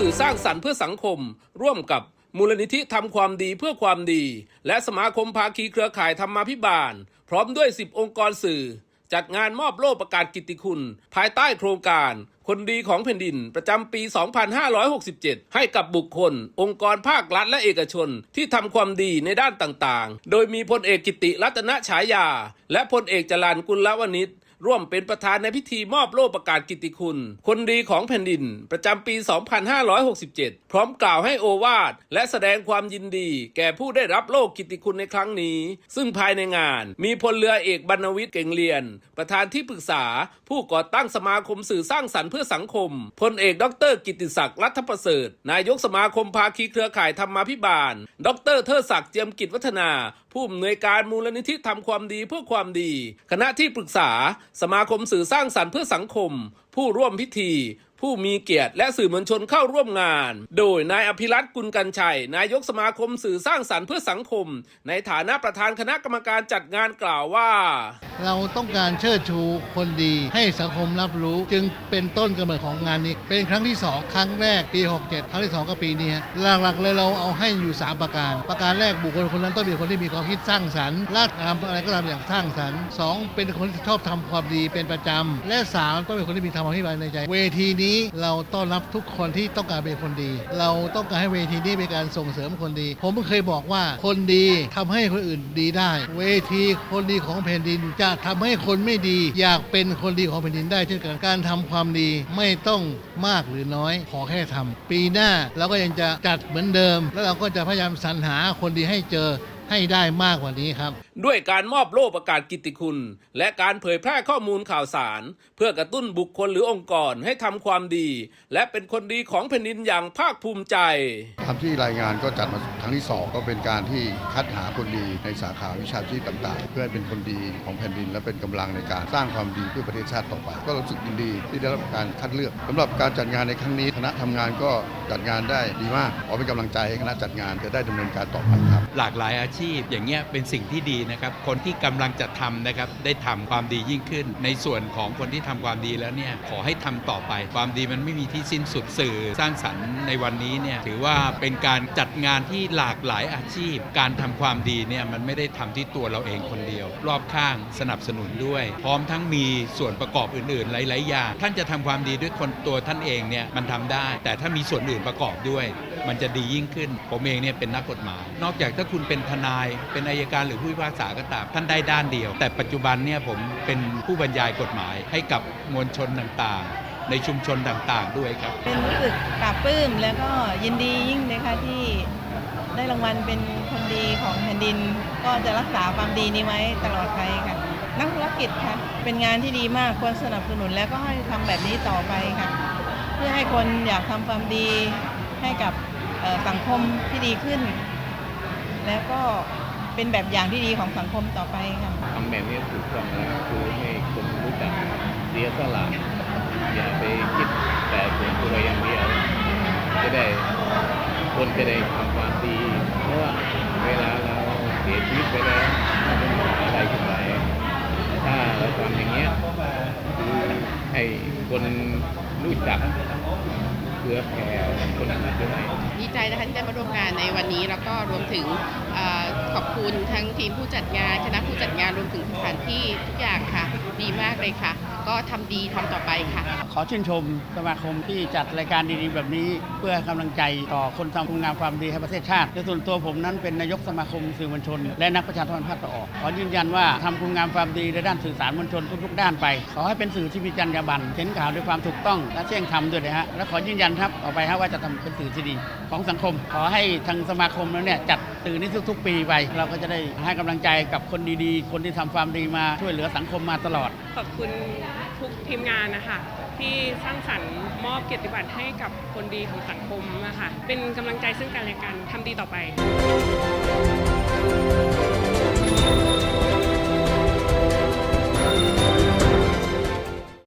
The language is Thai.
สื่อสร้างสรรค์เพื่อสังคม ร่วมกับมูลนิธิทำความดีเพื่อความดี และสมาคมภาคีเครือข่ายธรรมาภิบาล พร้อมด้วย 10 องค์กรสื่อ จัดงานมอบโล่ประกาศกิตติคุณ ภายใต้โครงการ คนดีของแผ่นดินประจำปี 2567 ให้กับบุคคล องค์กรภาครัฐและเอกชนที่ทำความดีในด้านต่างๆ โดยมีพลเอกกิติรัตนฉายา และพลเอกจรันกุลวณิช ร่วมเป็นประธานในพิธีมอบโล่ประกาศกิตติคุณ คนดีของแผ่นดินประจำปี 2567 พร้อมกล่าวให้โอวาทและแสดงความยินดี แก่ผู้ได้รับโล่กิตติคุณในครั้งนี้ ซึ่งภายในงานมีพลเรือเอกบรรณวิทย์เก่งเรียน ประธานที่ปรึกษา ผู้ก่อตั้งสมาคมสื่อสร้างสรรค์เพื่อสังคมพลเอกดร กิตติศักดิ์รัฐประเสริฐ นายกสมาคมภาคีเครือข่ายธรรมาภิบาล ดรเทิดศักดิ์เจียมกิจวัฒนา ผู้อำนวยการมูลนิธิทำความดีเพื่อความดี คณะที่ปรึกษา สมาคมสื่อสร้างสรรค์เพื่อสังคม ผู้ร่วมพิธี ผู้มีเกียรติและสื่อมวลชนเข้าร่วมงาน โดยนายอภิรัตกุลกันชัย นายกสมาคมสื่อสร้างสรรค์เพื่อสังคม ในฐานะประธานคณะกรรมการจัดงานกล่าวว่า เราต้องการเชิดชูคนดีให้สังคมรับรู้ จึงเป็นต้นกำเนิดของงานนี้เป็นครั้งที่ 2 ครั้งแรกปี 67 ครั้งที่ 2 ก็ปีนี้หลักๆเลยเราเอาให้อยู่ 3 ประการ ประการแรกบุคคลคนนั้นต้องเป็นคนที่มีความคิดสร้างสรรค์และทำอะไรก็ตามอย่างสร้างสรรค์สองเป็นคนที่ชอบทำความดีเป็นประจำและสามต้องเป็นคนที่มีธรรมอธิบายในใจ เวทีนี้เราต้อนรับทุกคนที่ต้องการเป็นคนดี เราต้องการให้เวทีนี้เป็นการส่งเสริมคนดี ผมเคยบอกว่าคนดีทำให้คนอื่นดีได้ เวทีคนดีของแผ่นดิน จะทำให้คนไม่ดี อยากเป็นคนดีของแผ่นดินได้เช่นกันการทำความดีไม่ต้องมากหรือน้อย ขอแค่ทำปีหน้าเราก็ยังจะจัดเหมือนเดิม แล้วเราก็จะพยายามสรรหาคนดีให้เจอ ให้ได้มากกว่านี้ครับ ด้วยการมอบโล่ประกาศกิตติคุณ และการเผยแพร่ข้อมูลข่าวสาร เพื่อกระตุ้นบุคคลหรือองค์กรให้ทำความดี และเป็นคนดีของแผ่นดินอย่างภาคภูมิใจทำที่รายงานก็จัดมาครั้งที่สองก็เป็นการที่คัดหาคนดีในสาขาวิชาชีพต่าง ๆ เพื่อให้เป็นคนดีของแผ่นดิน และเป็นกำลังในการสร้างความดีเพื่อประเทศชาติต่อไป ก็รู้สึกยินดีที่ได้รับการคัดเลือกสำหรับการจัดงานในครั้งนี้คณะทำงานก็จัดงานได้ดีมากขอเป็นกำลังใจให้คณะจัดงานจะได้ดำเนินการต่อไปครับ หลากหลายอาชีพ อย่างเงี้ยเป็นสิ่งที่ดีนะครับ คนที่กำลังจะทำนะครับได้ทำความดียิ่งขึ้น ในส่วนของคนที่ทำความดีแล้วเนี่ยขอให้ทำต่อไป ความดีมันไม่มีที่สิ้นสุดสื่อสร้างสรรค์ในวันนี้เนี่ยถือว่าเป็นการจัดงานที่หลากหลายอาชีพ การทำความดีเนี่ยมันไม่ได้ทำที่ตัวเราเองคนเดียว รอบข้างสนับสนุนด้วย พร้อมทั้งมีส่วนประกอบอื่นๆ หลาย ๆ อย่าง ท่านจะทำความดีด้วยคนตัวท่านเองเนี่ยมันทำได้ แต่ถ้ามีส่วนอื่นประกอบด้วย มันจะดียิ่งขึ้น ผมเองเนี่ยเป็นนักกฎหมาย นอกจากถ้าคุณเป็นทนาย เป็นอายการหรือผู้พิพากษาก็ตาม ท่านได้ด้านเดียว แต่ปัจจุบันเนี่ยผมเป็นผู้บรรยายกฎหมายให้กับมวลชนต่างๆ ในชุมชนต่างๆด้วยครับ เป็นรู้สึกปลาบปลื้มแล้วก็ยินดียิ่งเลยค่ะที่ได้รางวัลเป็นคนดีของแผ่นดิน ก็จะรักษาความดีนี้ไว้ตลอดไปค่ะนักธุรกิจค่ะเป็นงานที่ดีมากควรสนับสนุนแล้วก็ให้ทำแบบนี้ต่อไปค่ะ เพื่อให้คนอยากทำความดีให้กับสังคมที่ดีขึ้น แล้วก็เป็นแบบอย่างที่ดีของสังคมต่อไปค่ะทำแบบนี้ถูกต้องแล้วคือให้คนรู้จักเสียสละอย่าไปคิดแต่ผลตัวอย่างเดียวจะได้คนจะได้ทำความดี เพราะว่าเวลาเราเสียชีวิตไปแล้วมันเป็นอะไรขึ้นไปถ้าเราทำอย่างเงี้ยคือให้คนรู้จัก เพื่อแผ่คนอื่นด้วยดีใจนะคะที่ได้มาร่วมงานในวันนี้ แล้วก็รวมถึงอขอบคุณทั้งทีมผู้จัดงาน คณะผู้จัดงานรวมถึงสถานที่ทุกอย่างค่ะ ดีมากเลยค่ะก็ทำดีทำต่อไปค่ะ ขอชื่นชมสมาคมที่จัดรายการดีๆ แบบนี้ เพื่อกำลังใจต่อคนทำคุณงามความดีให้ประเทศชาติในส่วนตัวผมนั้นเป็นนายกสมาคมสื่อมวลชน และนักประชาสัมพันธ์ภาคตะออก ขอยืนยันว่าทำคุณงามความดีในด้านสื่อสารมวลชนทุกๆ ด้านไป ขอให้เป็นสื่อที่มีจรรยาบรรณเห็นข่าวด้วยความถูกต้องและเที่ยงธรรมด้วยนะฮะและขอยืนยันครับต่อไปฮะว่าจะทำเป็นสื่อที่ดี ของสังคม ขอให้ทางสมาคมนั้นเนี่ยจัดสื่อนี้ทุกๆ ปีไปเราก็จะได้ให้กำลังใจกับคนดีๆ คนที่ทำความดีมาช่วยเหลือสังคมมาตลอด ขอบคุณทุกทีมงานนะคะที่สร้างสรรค์มอบเกียรติบัตรให้กับคนดีของสังคมนะคะเป็นกำลังใจซึ่งกันและกันทำดีต่อไป